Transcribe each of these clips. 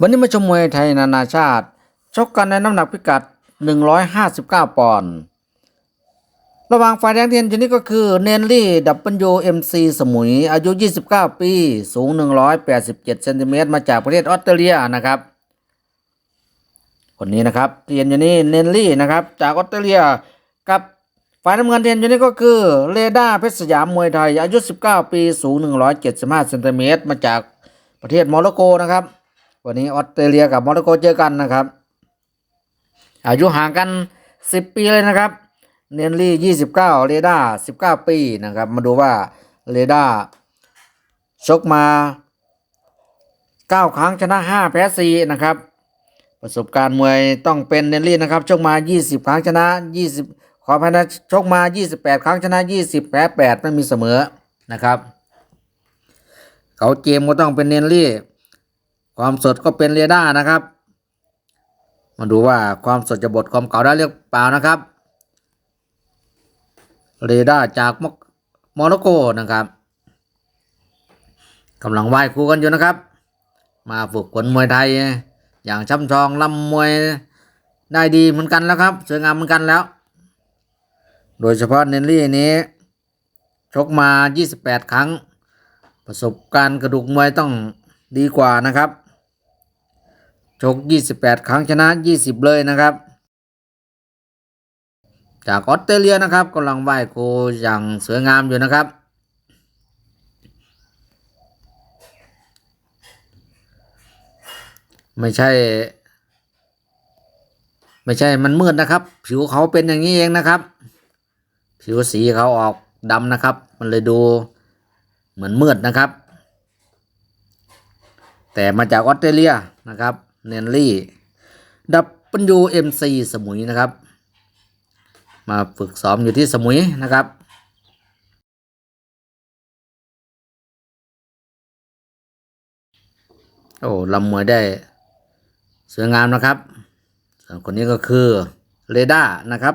วันนี้มาชมมวยไทยนานาชาติ ชกกันในน้ำหนักพิกัด 159 ปอนด์ ระหว่างฝ่ายแดงเทียนชนี้ก็คือเนนลี่ดับเบิลยูเอ็มซีสมุย อายุ 29 ปี สูง 187เซนติเมตรมาจากประเทศออสเตรเลียนะครับ คนนี้นะครับเทียนอยู่นี่เนนลี่นะครับ จากออสเตรเลียกับฝ่ายน้ำเงินเทียนอยู่นี่ก็คือเรดาเพชรสยามมวยไทย อายุ 19 ปี สูง 175เซนติเมตรมาจากประเทศโมร็อกโกนะครับ วันนี้ออสเตรเลียกับโมร็อกโกเจอกันนะครับ อายุห่างกัน 10 ปีเลยนะครับ เนนลี่ 29 เรดา19 ปีนะครับ มาดูว่าเรดาชกมา 9 ครั้งชนะ 5 แพ้ 4 นะครับ ประสบการณ์มวยต้องเป็นเนนลี่นะครับ ชกมา 20 ครั้งชนะ 20 ขอพนะชกมา 28 ครั้งชนะ 20 แพ้ 8 ไม่มีเสมอนะครับ เขาเกมก็ต้องเป็นเนนลี่ ความสดก็เป็นเรดาร์นะครับ มาดูว่าความสดจะบดความเก่าได้หรือเปล่านะครับ เรดาร์จากมอโร็อกโกนะครับกำลังไหว้ครูกันอยู่นะครับ มาฝึกฝนมวยไทย อย่างช่ำชองลำมวยได้ดีเหมือนกันแล้วครับสวยงามเหมือนกันแล้ว โดยเฉพาะเนนลี่นี้ ชกมา 28 ครั้ง ประสบการณ์กระดูกมวยต้องดีกว่านะครับ ชก 28 ครั้งชนะ 20 เลยนะครับ จากออสเตรเลียนะครับกำลังไหว้ครูอย่างสวยงามอยู่นะครับ ไม่ใช่ ไม่ใช่มันมืดนะครับ ผิวเขาเป็นอย่างนี้เองนะครับ ผิวสีเขาออกดำนะครับ มันเลยดูเหมือนมืดนะครับ แต่มาจากออสเตรเลียนะครับ เนนลี่ดับเบิลยูเอ็มซีสมุยนะครับ มาฝึกซ้อมอยู่ที่สมุยนะครับโอ้ลำมวยได้สวยงามนะครับส่วนคนนี้ก็คือเรดานะครับ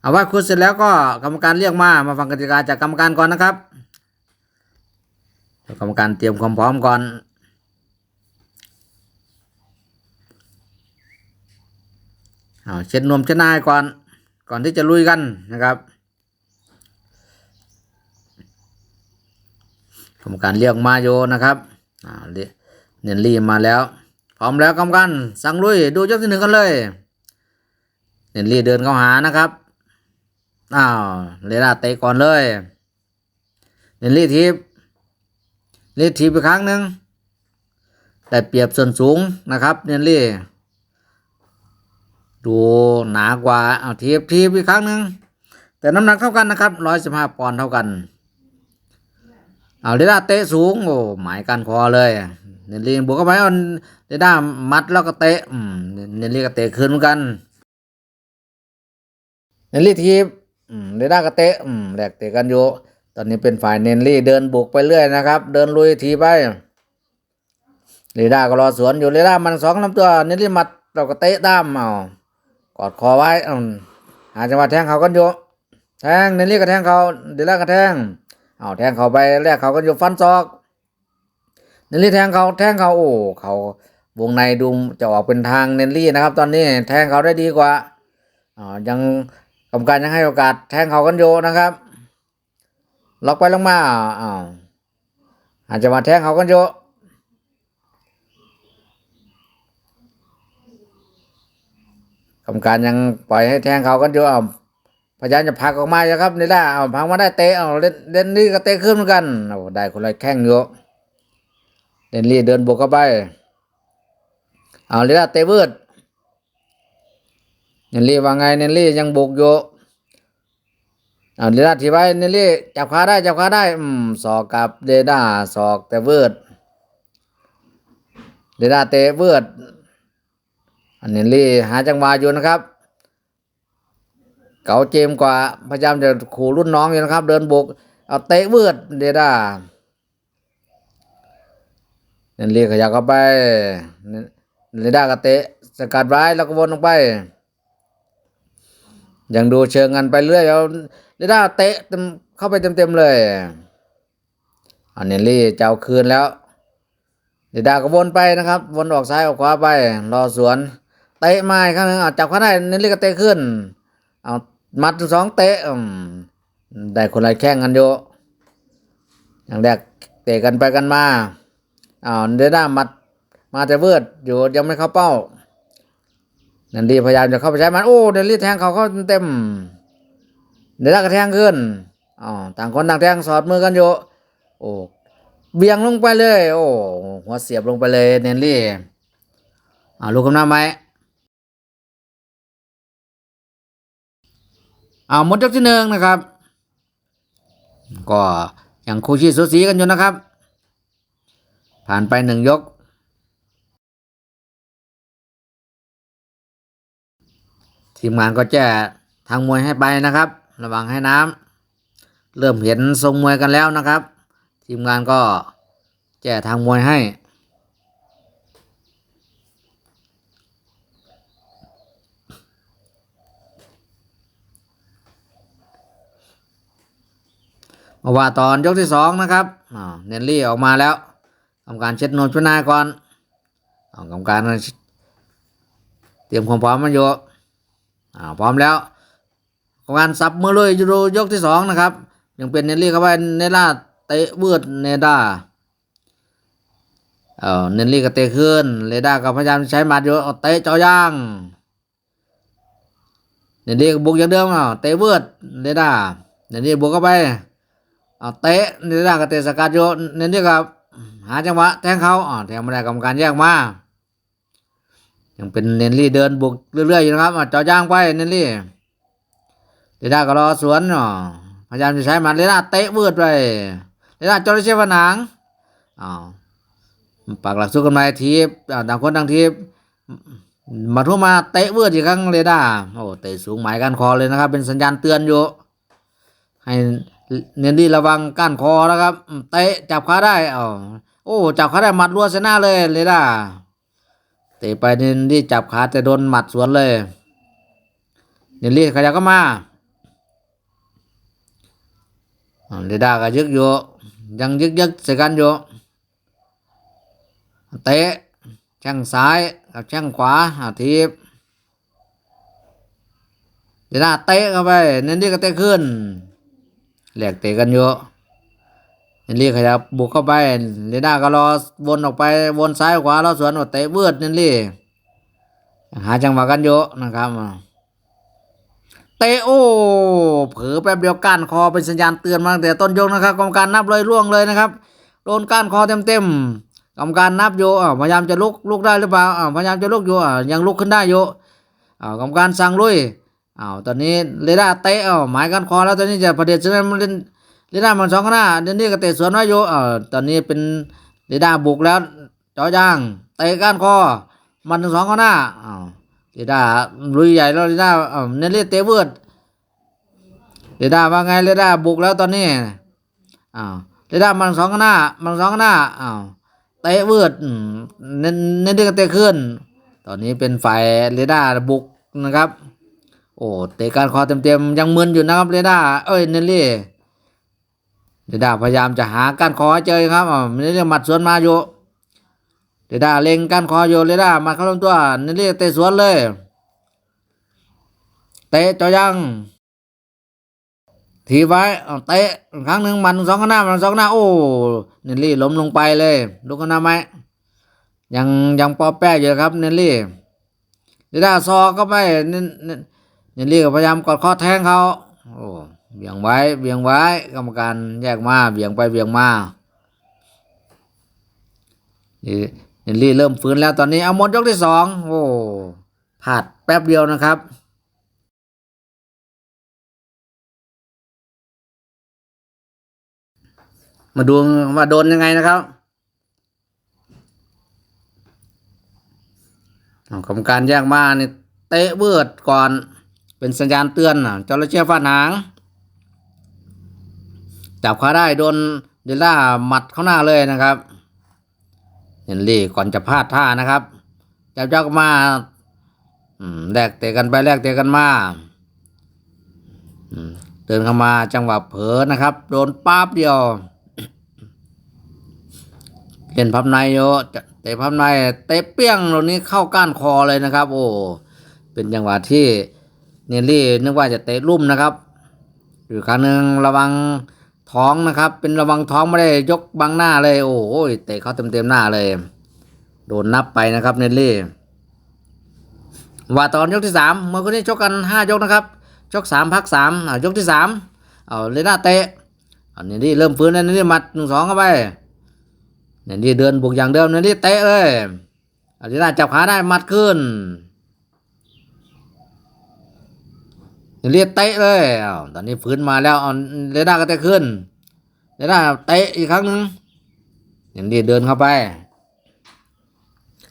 เอาว่าคุณเสร็จแล้วก็กรรมการเรียกมา มาฟังกติกาจากกรรมการก่อนนะครับ กรรมการเตรียมความพร้อมก่อน เอาเช็ดนวมเช็ดหน้าให้ก่อน ก่อนที่จะลุยกันนะครับ กรรมการเรียกมาโยนะครับอ่าเรียนนลี่มาแล้ว พร้อมแล้วกรรมการสั่งลุยดูยกที่หนึ่งกันเลยเนนลี่เดินเข้าหานะครับอ้าวเรดาเตะก่อนเลยเนนลี่ทีบ เลี่ทีบอีกครั้งหนึ่งแต่เปรียบส่วนสูงนะครับเนนลี่ดูหนากว่าเอาทีบทีบอีกครั้งหนึ่งแต่น้ำหนักเท่ากันนะครับร้อยสิบห้าปอนด์เท่ากัน เอาเรด้าเตะสูงโอ้หมายกันคอเลยเนลลี่บวกเข้าไปเอาเรด้ามัดแล้วก็เตะเนลลี่ก็เตะคืนเหมือนกันเนลลี่ทีบเรด้าก็เตะอืมแลกเตะกันอยู่ อนนี้เป็นฝ่ายเนลลี่เดินบุกไปเรื่อยนะครับ เดินลุยทีไปเรดาก็รอสวนอยู่เรดามันสองลำตัวเนลลี่มัดเราก็เตะตามเอากอดคอไว้อืมหาจังหวะแทงเขากันอยู่แทงเนลลี่ก็แทงเขาเรดาก็แทงเอาแทงเขาไปแรกเขาก็อยู่ฟันศอกเนลลี่แทงเขาแทงเขาโอ้เขาวงในดูจะออกเป็นทางเนลลี่นะครับ ตอนนี้แทงเขาได้ดีกว่าอ่ายังกรรมการยังให้โอกาสแทงเขากันโย่นะครับ ล็อกไปลงมาอ้าวอาจจะมาแทงเขากันโยอะกรรมการยังปล่อยให้แทงเขากันโยอ้าพยายามจะผลักออกมาอยู่ครับนี่ได้เอาพังมาได้เตะเอาเล่นเล่นนี่ก็เตะขึ้นเหมือนกันโอ้ได้คนละแข้งอยู่เล่นลี่เดินบวกเข้าไปเอาเลยได้เตะเวิร์ดเนลลี่ว่าไงเนลลี่ยังบุกอยู่ เอาเดด้าทีไว้เนลลี่จับขาได้จับขาได้ อืมศอกกับเดด้าศอกแต่เวิร์ดเดด้าเตะเวิร์ดอันเนลลี่หาจังหวะอยู่นะครับ เก๋าเจมกว่าพยายามจะขู่รุ่นน้องอยู่นะครับ เดินบุกเอาเตะเบือดเดด้าเนนเรียกขยับเข้าไปเดด้าก็เตะสกัดไว้แล้วก็วนลงไป ยังดูเชิงกันไปเรื่อยเอา เดด้าเตะเต็มเข้าไปเต็มๆเลยอันเนลลี่จะเอาคืนแล้ว เดด้าก็วนไปนะครับ วนออกซ้ายออกขวาไป รอสวน เตะมาอีกครั้งหนึงเอาจับเขาได้เนลลี่ก็เตะขึ้น เอามัดสองเตะได้คนละแข้งกันอยู่อย่างแรกเตะกันไปกันมาเอาเดด้ามัดมาแต่เวิร์ดอยู่ยังไม่เข้าเป้าเนลลี่พยายามจะเข้าไปใช้มัน โอ้เนลลี่แทงเขาเข้าเต็มเดด้าก็แทงขึ้นอ๋อต่างคนต่างแทงสอดมือกันอยู่โอ้เบี่ยงลงไปเลย โอ้หัวเสียบลงไปเลยเนลลี่อ่าลูกกำน้าไหมเอาหมดยกที่หนึ่งนะครับ ก็ยังคู่ชีสูสีกันอยู่นะครับ ผ่านไปหนึ่งยก ทีมงานก็แจ้ทางมวยให้ไปนะครับ ระวังให้น้ำเริ่มเห็นทรงมวยกันแล้วนะครับ ทีมงานก็แจ้ทางมวยให้ มาว่าตอนยกที่สองนะครับเนลลี่ออกมาแล้วทำการเช็ดโนชนาก่อนอ่ากรรมการเตรียมความพร้อมมาอยู่อ่าพร้อมแล้ว กรรมการสับเมื่อเลยยูโรยกที่สองนะครับ ยังเป็นเนลลี่เข้าไปเนล่าเตะเบืดเนด้าเออเนลลี่ก็เตะขึ้นเนด้าก็พยายามใช้หมัดอยู่เอเตะเจาะย่างเนลลี่ก็บุกอย่างเดิมอะเตะเบืดเนด้าเนลลี่บุกเข้าไปเอาเตะเนี่ได้ก็เตะสกัดอยู่นี่นี่ก็หาจังหวะแทงเขาอ๋อแทงไม่ได้กรรมการแยกมายังเป็นเนนลี่เดินบุกเรื่อยๆอยู่นะครับเจ่อย่างไปเนนลี่ เดด้าก็รอสวนอ๋อพยายามจะใช้หมันเดด้าเตะวืดไปเดด้าจอร์เชฟหนังอ๋อปากหลักสู้กันมาทีบอ่าต่างคนต่างทีบมาทุ่มมาเตะวืดอีกครั้งเดด้าโอ้เตะสูงหมายกันคอเลยนะครับ เป็นสัญญาณเตือนอยู่ให้เนนดี้ระวังก้านคอนะครับเตะจับขาได้อ๋อโอ้จับขาได้หมัดรัวเสยหน้าเลยเลยด้าเตะไปเนนดี้จับขาแต่โดนหมัดสวนเลยเนนดี้ขยับก็มา อ่าเลด้าก็ยึกอยู่ยังยึกยึกใส่กันอยู่เตะแข้งซ้ายกับแข้งขวาอาทีบเลด้าเตะเข้าไปเนนดี้ก็เตะขึ้นแหลกเตะกันอยู่เฮนรี่ขยับบุกเข้าไปเรด้าก็รอวนออกไปวนซ้ายขวารอสวนว่าเตะเบืดเฮนรี่หาจังหวะกันอยู่นะครับ เตโอเผลอแป๊บเดียวก้านคอเป็นสัญญาณเตือนมาตั้งแต่ต้นยกนะครับกรรมการนับเลยล่วงเลยนะครับโดนก้านคอเต็มๆกรรมการนับอยู่อ่าพยายามจะลุกลุกได้หรือเปล่าพยายามจะลุกอยู่อ่ายังลุกขึ้นได้อยู่กรรมการสั่งลุยอ้าวตอนนี้เรด้าเตะอ้าวหมายกันคอแล้วตอนนี้จะประเดี๋ยวจะมันเล่นเรด้ามันสองข้างหน้าเดนนี่ก็เตะสวนไว้อยู่อ้าวตอนนี้เป็นเรด้าบุกแล้วจอยางเตะก้านคอมันทั้งสองข้างหน้าอ้าว เรด้าลุยใหญ่แล้วเรด้าอ้าวเนลลี่เตเวิร์ดเรด้าว่าไงเรด้าบุกแล้วตอนนี้อ้าวเรด้ามันสองข้างหน้า มันสองข้างหน้าอ้าวเตะเวิร์ดเนเนลลี่เตะขึ้น ตอนนี้เป็นฝ่ายเรด้าบุกนะครับ โอ้เตะการคอเต็มๆยังมึนอยู่นะครับเรด้าเอ้ยเนลลี่เรด้าพยายามจะหาการคอให้เจอครับอ่าเนลลี่หมัดสวนมาอยู่ เรด้าเล็งการคออยู่เรด้ามัดเข้าลำตัวเนลลี่เตะสวนเลย เตะจ่อยังทีไว้เตะครั้งหนึ่งมันสองข้างหน้ามันสองข้างหน้าโอ้เนลลี่ล้มลงไปเลยลูกข้างหน้าไหมยังยังปอแป้อยู่ครับเนลลี่เรด้าซอกเข้าไปเนเนเนลลี่ก็พยายามกดข้อแทงเขาโอ้เบี่ยงไว้เบี่ยงไว้กรรมการแยกมาเบี่ยงไปเบี่ยงมา นี่เนลลี่เริ่มฟื้นแล้วตอนนี้เอาหมดยกที่สองโอ้พลาดแป๊บเดียวนะครับมาดูว่าโดนยังไงนะครับกรรมการแยกมานี่เตะเบิดก่อนเป็นสัญญาณเตือนอะจระเข้ฟาดหาง จับขาได้โดนเดลล่าหมัดเข้าหน้าเลยนะครับ เฮนรี่ก่อนจะพลาดท่านะครับจับเจ้าก็มาแลกเตะกันไปแลกเตะกันมาอืมเดินเข้ามาจังหวะเผลอนะครับ โดนป๊าบเดียวเล่นพับในโยเตะพับในเตะเปี้ยงตรงนี้เข้าก้านคอเลยนะครับ โอ้เป็นจังหวะที่เนลลี่นึกว่าจะเตะลุ่มนะครับอยู่ครั้งหนึ่งระวัง ท้องนะครับ เป็นระวังท้องไม่ได้ยกบังหน้าเลย โอ้โหเตะเขาเต็มเต็มๆหน้าเลย โดนนับไปนะครับเนลลี่ว่าตอนยกที่สามเมื่อคนนี้ชกกันห้ายกนะครับชกสามพักสามอ่ายกที่สามเอาเลน่าเตะเอาเนี่ยนี่เริ่มฟื้นแล้วนี่หมัดหนึ่งสองเข้าไปเนี่ยนี่เดินบุกอย่างเดิมเนี่ยนี่เตะเลยเอาเลน่าจับขาได้หมัดขึ้น เนี่ยนี่เตะเลยเอาตอนนี้ฟื้นมาแล้วเอาเลน่าก็เตะขึ้นเลน่าเตะอีกครั้งหนึ่งเนี่ยนี่เดินเข้าไป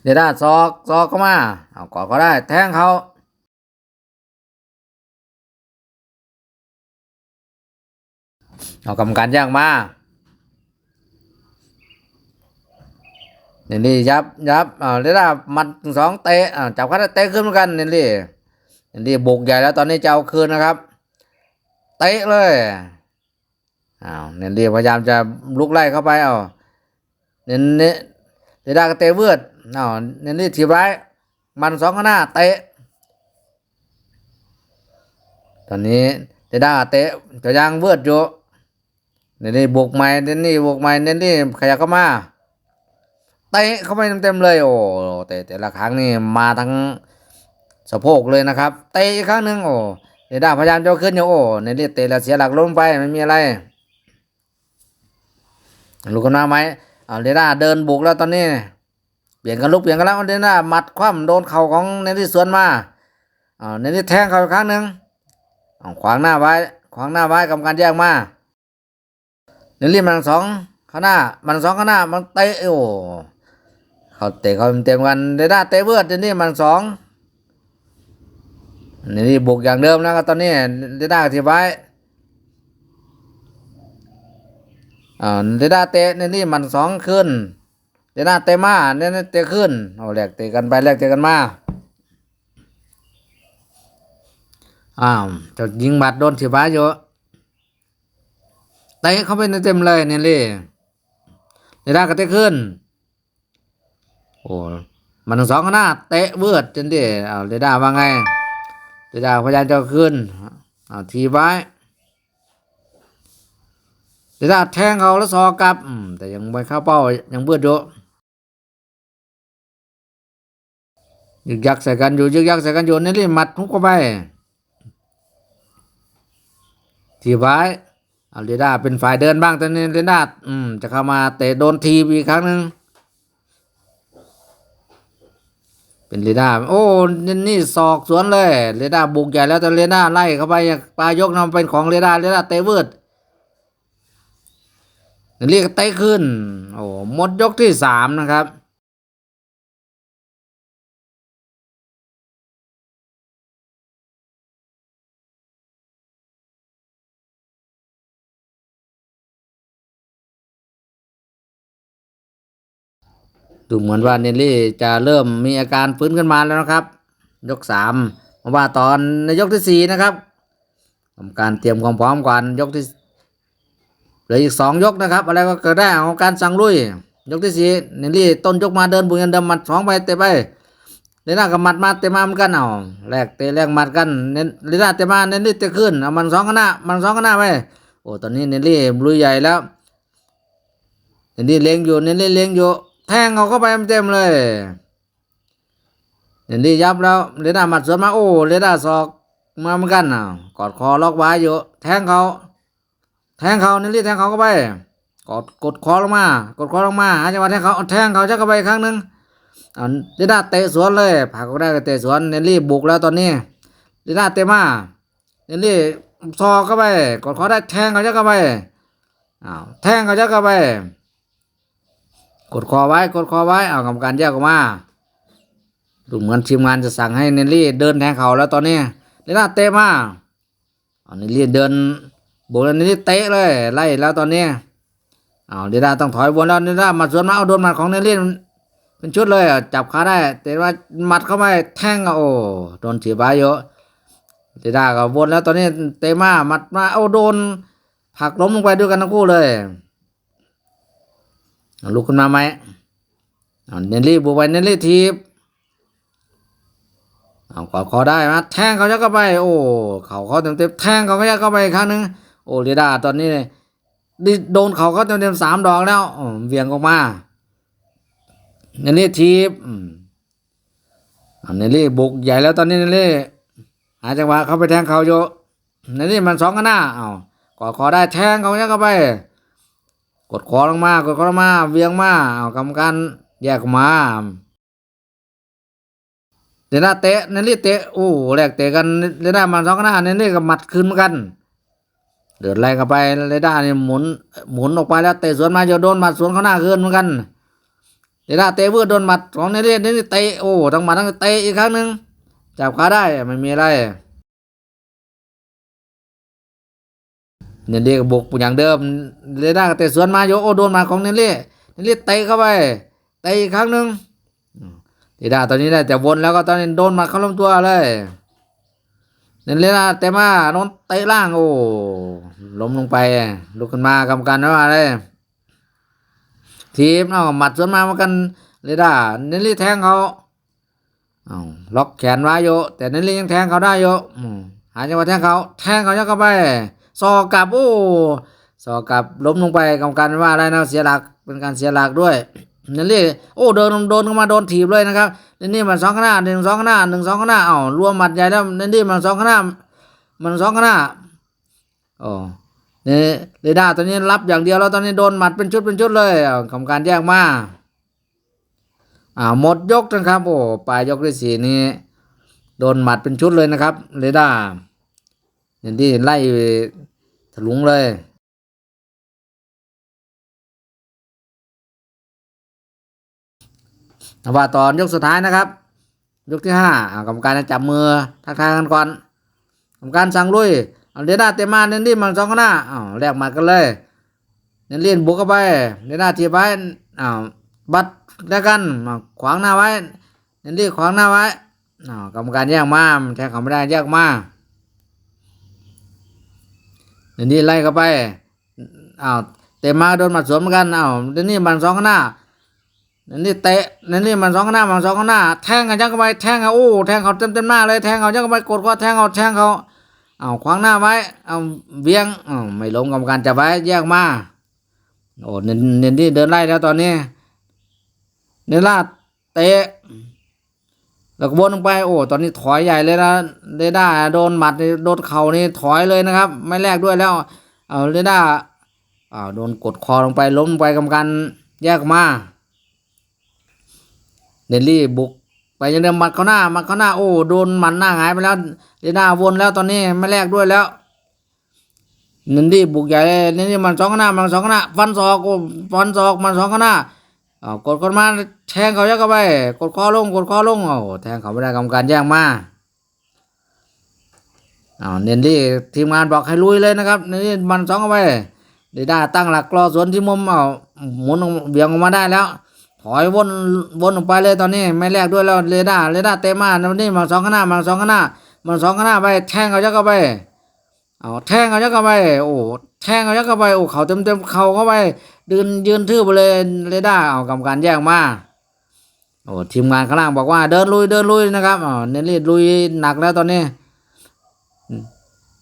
เดี๋ยวได้าซอกซอกเข้ามาเอากอดก็ได้แทงเขาเอากรรมการย่างมาเนี่ยนี่ยับยับเอาเดี๋ยวได้หมัดสองเตะอ่าจับเขาได้เตะขึ้นเหมือนกันเนี่ยนี่ นี่บุกใหญ่แล้วตอนนี้จะเอาคืนนะครับ เตะเลยอ้าวเนี่ยนี่พยายามจะลุกไล่เข้าไปเอาเนี่ยเนี่ยเดด้ก็เตะเวืดเอาเนี่ยนี่ทีบไว้มันสองข้างหน้าเตะ ตอนนี้เดด้าเตะจะยังเวิร์ดอยู่เนี่ยนี่บุกใหม่เนี่ยนี่บุกใหม่เนี่ยนี่ขยับเข้ามาเตะเข้าไปเต็มๆเลยโอ้เตะแต่ละครั้งนี่มาทั้ง สะโพกเลยนะครับ เตะอีกครั้งหนึ่งโอ้เดด้าพยายามจะขึ้นอยู่โอ้เนี่ยนี่เตะแล้วเสียหลักล้มไปไม่มีอะไรลูกกันมาไหมเอาเดด้าเดินบุกแล้วตอนนี้ เปลี่ยนกันลุกเปลี่ยนกันแล้วเดน่าหมัดคว่ำโดนเข่าของเนที่สวนมาอ่าเนที่แทงเขาอีกครั้งหนึ่งขวางหน้าไว้ ขวางหน้าไว้กรรมการแยกมาเนลี่มันสองข้างหน้า มันสองข้างหน้ามันเตะโอ้เขาเตะเขาเต็มกันเดาเตะเบิดเดนี่มันสอง นนี่บุกอย่างเดิมแล้วก็ตอนนี้เดน่าทีไว้อ่าเดน่าเตะเนนี่มันสองขึ้นเดี๋ยวหน้าเตะมาเนี่ยเตะขึ้นเอาแลกเตะกันไปแลกเตะกันมาอ้าวจะยิงบัดโดนถีบบ้อยู่เตะเข้าไปเต็มเลยเนี่ยเลยดีด้าก็เตะขึ้นโอ้มันสองข้างหน้าเตะเบิดจนดิเอาเดี๋ยวหน้าว่าไง เดียด้าพยายามจะเอาขึ้นเอาทีไว้เดียด้าแทงเขาแล้วซอกลับแต่ยังไม่เข้าเป้ายังเบิดอยู่ยึกยักใส่กันอยู่ยึกยักใส่กันอยู่นี่รีบมัดทุกเข้าไปทีไว้เอาเรด้าเป็นฝ่ายเดินบ้างแต่นี่เรด้าอืมจะเข้ามาเตะโดนทีอีกครั้งหนึ่ง เป็นเรด้าโอ้นี่นี่ศอกสวนเลยเรด้าบุกใหญ่แล้วแต่เรด้าไล่เข้าไปปลายกนำเป็นของเรด้าเรด้าเตเวิร์ดเรียกเตะขึ้น โอ้หมดยกที่สามนะครับ ดูเหมือนว่าเนลลี่จะเริ่มมีอาการฟื้นขึ้นมาแล้วนะครับ ยกสามเพราะว่าตอนในยกที่สี่นะครับทำการเตรียมความพร้อมก่อนยกที่เหลืออีกสองยกนะครับ อะไรก็เกิดได้ของการสั่งลุย ยกที่สี่เนลลี่ต้นยกมาเดินบุญยันเดิมหมัดสองไปเตะไปเลน่ากับหมัดมาเตะมาเหมือนกันเอาแลกเตะแลกหมัดกันเนเลน่าเตะมาเนลลี่เตะขึ้นเอามันสองข้างหน้ามันสองข้างหน้าไปโอ้ตอนนี้เนลลี่ลุยใหญ่แล้วเนลลี่เลี้ยงอยู่เนลลี่เลี้ยงอยู่ แทงเขาเข้าไปเต็มเลยเดี๋ยวนี้ยับแล้วเรด้าหมัดสวนมาโอ้เรด้าศอกมาเหมือนกันอะกอดคอล็อกไว้อยู่แทงเขาแทงเขานี่รีบแทงเขาเข้าไปกดกดคอลงมากดคอลงมาหาจังหวะแทงเขาแทงเขาจะเข้าไปครั้งหนึ่งอ่าเรด้าเตะสวนเลยผลักก็ได้ก็เตะสวนเนลลี่บุกแล้วตอนนี้เรด้าเตะมาเนลลี่ซอกเข้าไปกดคอได้แทงเขาจะเข้าไปอ้าวแทงเขาจะเข้าไป กดคอไว้กดคอไว้เอากรรมการแยกออกมาดูเหมือนทีมงานจะสั่งให้เนลลี่เดินแทงเขาแล้วตอนนี้เนล่าเตะมาเอาเนลลี่เดินโบกแล้วเนลลี่เตะเลยไล่แล้วตอนนี้เอาเดน่าต้องถอยวนแล้วเดน่ามัดสวนมาเอาโดนหมัดของเนลลี่เป็นชุดเลยจับขาได้ แต่ว่าหมัดเข้าไปแทงโอ้โดนเฉียบายเยอะเดน่าก็วนแล้วตอนนี้เตะมาหมัดมาเอาโดนผักล้มลงไปด้วยกันทั้งคู่เลย ลุกขึ้นมาไหมเนลลี่บุกไปเนลลี่ทีบเอากอดคอได้มาแทงเขายักเข้าไป โอ้เขาเขาเต็มเต็มแทงเขาก็ยักเข้าไปครั้งหนึ่งโอ้เรดาตอนนี้ดิโดนเขาเขาเต็มเต็มสามดอกแล้วเวียงออกมาเนลลี่ทีบเนลลี่บุกใหญ่แล้วตอนนี้เนลลี่หาจังหวะเขาไปแทงเขาโยเนลลี่มันสองกันหน้าเอากอดคอได้แทงเขายักเข้าไป กดคอลงมากดคอลงมาเวียงมาเอากรรมการแยกมาเดน่าเตะเนลี่เตะโอ้แรกเตะกันเดยวน่ามันสองหน้าเนลี่กับหมัดขึ้นเหมือนกัน เดือดแรงกันไปเรด้านี่ยหมุนหมุนออกไปแล้วเตะสวนมาจะโดนหมัดสวนเขาหน้าขึ้นเหมือนกันเดน่าเตะเพื่อโดนหมัดของเนลี่เนลี่เตะโอ้ทั้งหมัดทั้งเตะอีกครั้งหนึ่งจับขาได้ไม่มีอะไร เนลลี่ก็บุกอย่างเดิมเรด้าก็เตะสวนมาโยโอ้โดนมัดของเนลลี่เนลลี่เตะเข้าไปเตะอีกครั้งหนึ่งเรด้าตอนนี้ได้แต่วนแล้วก็ตอนนี้โดนมัดเข้าลำตัวเลยเนลล่าเตะมาโดนเตะล่างโอ้ล้มลงไปลุกขึ้นมากรรมการว่าอะไรทีมเอาหมัดสวนมาเหมือนกันเลด้าเนลลี่แทงเขาเอาล็อกแขนไว้โยแต่เนลลี่ยังแทงเขาได้โยหาจังหวะแทงเขาแทงเขายักเข้าไป ซอกกลับโอ้ซอกกลับล้มลงไปกรรมการว่าอะไรนะเสียหลักเป็นการเสียหลักด้วยเนลลี่โอ้เดินโดนเข้ามาโดนถีบเลยนะครับเนนนี่มันสองข้างหน้าหนึ่งสองข้างหน้าหนึ่งสองข้างหน้าเอ้ารวมหมัดใหญ่แล้วเนนนี่มันสองข้างหน้ามันสองข้างหน้าอ๋อเนี่ยเรด้าตอนนี้รับอย่างเดียวแล้วตอนนี้โดนหมัดเป็นชุดเป็นชุดเลยเกรรมการแยกมาอ่าหมดยกนะครับโอ้ปลายยกที่สี่นี้โดนหมัดเป็นชุดเลยนะครับ เรดาอย่างที่ไล่ ลุงเลยแต่ว่าตอนยกสุดท้ายนะครับ ยกที่ห้ากรรมการจะจับมือทักทายกันก่อนกรรมการสั่งลุยเอาเดน่าเตมาเนนดี้มันสองข้างหน้าอ้าวแลกหมัดกันเลย เนนลี่บุกเข้าไปเดน่าทีบไว้อ้าวบัดแล้วกันอ้าวขวางหน้าไว้ เนนลี่ขวางหน้าไว้อ้าวกรรมการแยกมาแทงเขาไม่ได้แยกมา เนนลี่ไล่เข้าไปอ้าวเตะมาโดนหมัดสวนเหมือนกันอ้าวเนนลี่มันสองข้างหน้านั่นนี่เตะนั่นนี่มันสองข้างหน้ามันสองข้างหน้าแทงกันยักเข้าไปแทงเขาโอ้แทงเขาเต็มเต็มหน้าเลยแทงเขายักเข้าไปกดก็แทงเขาแทงเขาเอาขวางหน้าไว้เอาเวียงเอาไม่ลงกรรมการจับไว้แยกมาโอ้เน้นเน้นที่เดินไล่แล้วตอนนี้เนล่าเตะ แล้วก็วนลงไปโอ้ตอนนี้ถอยใหญ่เลยนะเรด้าโดนหมัดโดนเข่านี่ถอยเลยนะครับ ไม่แลกด้วยแล้วเอาเรด้าอ้าวโดนกดคอลงไปล้มไปกรรมการแยกมาเดนลี่บุกไปยังเดิมหมัดเขาหน้ามัดเขาหน้าโอ้โดนหมันหน้าหงายไปแล้วเดน่าวนแล้วตอนนี้ไม่แลกด้วยแล้วเดนลี่บุกใหญ่เลยเดนลี่มันสองข้างหน้ามันสองข้างหน้าฟันศอกโอ้ฟันศอกมันสองข้างหน้า อ้ากดคนมาแทงเขายักเข้าไป กดคอลงกดคอลงโอ้แทงเขาไม่ได้กรรมการแย่งมาอ้าเดนลี่ทีมงานบอกให้ลุยเลยนะครับเดนลี่มันสองเข้าไปเดด้าตั้งหลักรอสวนที่มุมเอาหมุนเบี่ยงออกมาได้แล้ว ถอยวนวนออกไปเลยตอนนี้ไม่แลกด้วยแล้วเรด้าเรด้าเตะมาตอนนี้มันสองข้างหน้ามันสองข้างหน้ามันสองข้างหน้าไปแทงเขายักเข้าไปเอาแทงเขายักเข้าไป โอ้แทงเขายักเข้าไปโอ้เขาเต็มเต็มเขาเข้าไป ยืนยืนทื่อไปเลยเรด้าเอากรรมการแยกมาโอ้ทีมงานข้างล่างบอกว่าเดินลุยเดินลุยนะครับอ๋อเนลลี่ลุยหนักแล้วตอนนี้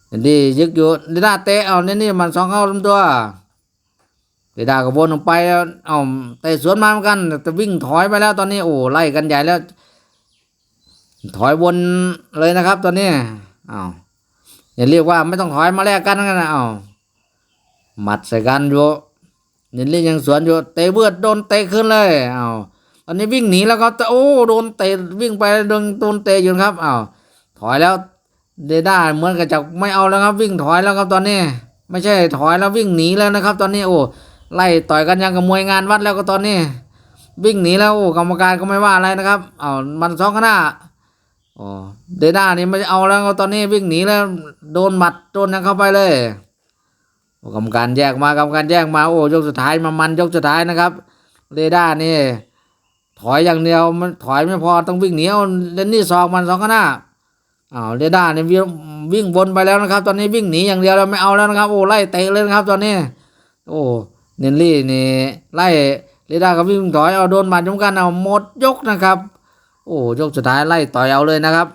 เนลลี่ยึกอยู่เรด้าเตะเอาเนลลี่มันสองเข้าลำตัวเดดาก็วนออกไปแล้วเอาเตะสวนมาเหมือนกันแต่วิ่งถอยไปแล้วตอนนี้โอ้ไล่กันใหญ่แล้ว ถอยวนเลยนะครับตอนนี้อ้าวอย่าเรียกว่าไม่ต้องถอยมาแลกกันกันนะอ้าวหมัดใส่กันอยู่ เรียกยังสวนอยู่เตะเบือดโดนเตะขึ้นเลยอ้าวตอนนี้วิ่งหนีแล้วครับแต่โอ้โดนเตะวิ่งไปโดนโดนเตะอยู่ครับอ้าวถอยแล้วเดด้าเหมือนกับจะไม่เอาแล้วครับ วิ่งถอยแล้วครับตอนนี้ ไม่ใช่ถอยแล้ววิ่งหนีแล้วนะครับ ตอนนี้โอ้ไล่ต่อยกันยังกับมวยงานวัดแล้วก็ตอนนี้ วิ่งหนีแล้วโอ้กรรมการก็ไม่ว่าอะไรนะครับเอามันสองข้างหน้าอ๋อเดด้านี่ไม่เอาแล้วตอนนี้วิ่งหนีแล้วโดนหมัดโดนยังเข้าไปเลย กรรมการแยกมากรรมการแยกมาโอ้ยกสุดท้ายมามันยกสุดท้ายนะครับ เรด้านี่ถอยอย่างเดียวมันถอยไม่พอต้องวิ่งเหนีเอาเลนนี่ซอกมันสองข้างหน้าอ้าวเรด้านี่วิ่งวิ่งวนไปแล้วนะครับ ตอนนี้วิ่งหนีอย่างเดียวแล้วไม่เอาแล้วนะครับ โอ้ไล่เตะเลยนะครับ ตอนนี้ โอ้เนลลี่นี่ไล่เรดาก็วิ่งถอยเอาโดนมัดเหมือนกันเอาหมดยกนะครับ โอ้ยกสุดท้ายไล่ต่อยเอาเลยนะครับ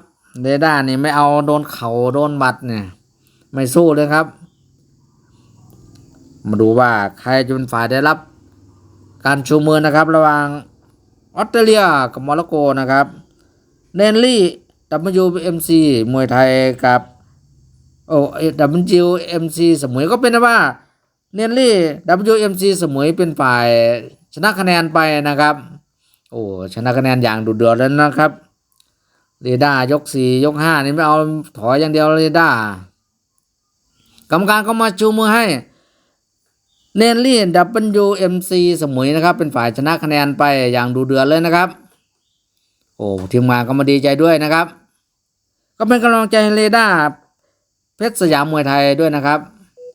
เรดานี่ไม่เอาโดนเข่าโดนหมัดเนี่ยไม่สู้เลยครับ มาดูว่าใครจะเป็นฝ่ายได้รับ การชูมือนะครับ ระหว่างออสเตรเลียกับโมร็อกโกนะครับ เนนลี่ WMC มวยไทยกับโอ้ WMC สมุยก็เป็นว่าเนนลี่ WMC สมุยเป็นฝ่ายชนะคะแนนไปนะครับ โอ้ชนะคะแนนอย่างดุเดือดแล้วนะครับเรดายกสี่ยกห้านี่ไม่เอาถอยอย่างเดียวเรดากรรมการก็มาชูมือให้ เนนลี่ WMC สมุยนะครับ เป็นฝ่ายชนะคะแนนไปอย่างดูเดือดเลยนะครับ โอ้ทีมงานก็มาดีใจด้วยนะครับ ก็เป็นกำลังใจให้เรดาเพชรสยามมวยไทยด้วยนะครับ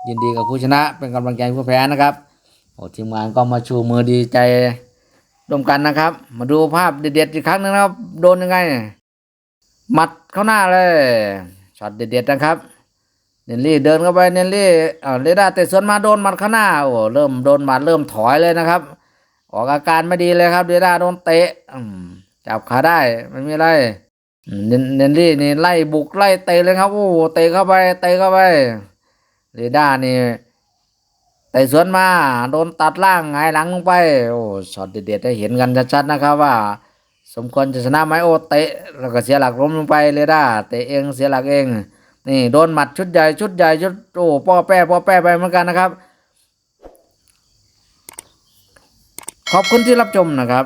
ยินดีกับผู้ชนะเป็นกำลังใจให้ผู้แพ้นะครับโอ้ทีมงานก็มาชูมือดีใจร่วมกันนะครับ มาดูภาพเด็ดๆอีกครั้งหนึงนะครับ โดนยังไงหมัดเข้าหน้าเลยช็อตเด็ดๆนะครับ เนลลี่เดินเข้าไปเนลลี่อ่าเรดาร์เตะสวนมาโดนหมัดข้างหน้าโอ้เริ่มโดนหมัดเริ่มถอยเลยนะครับ ออกอาการไม่ดีเลยครับเรดาร์โดนเตะจับขาได้ไม่มีอะไรเนลลี่นี่ไล่บุกไล่เตะเลยครับโอ้เตะเข้าไปเตะเข้าไปเรดาร์นี่เตะสวนมาโดนตัดล่างหงหลังลงไปโอ้ช็อตเด็ดๆให้เห็นกันชัดๆนะครับว่า สมควรจะชนะไหมโอ้เตะแล้วก็เสียหลักล้มลงไปเรดาร์เตะเองเสียหลักเอง นี่โดนหมัดชุดใหญ่ชุดใหญ่ชุดโอ้ป้อแป้ป้อแป้ไปเหมือนกันนะครับ ขอบคุณที่รับชมนะครับ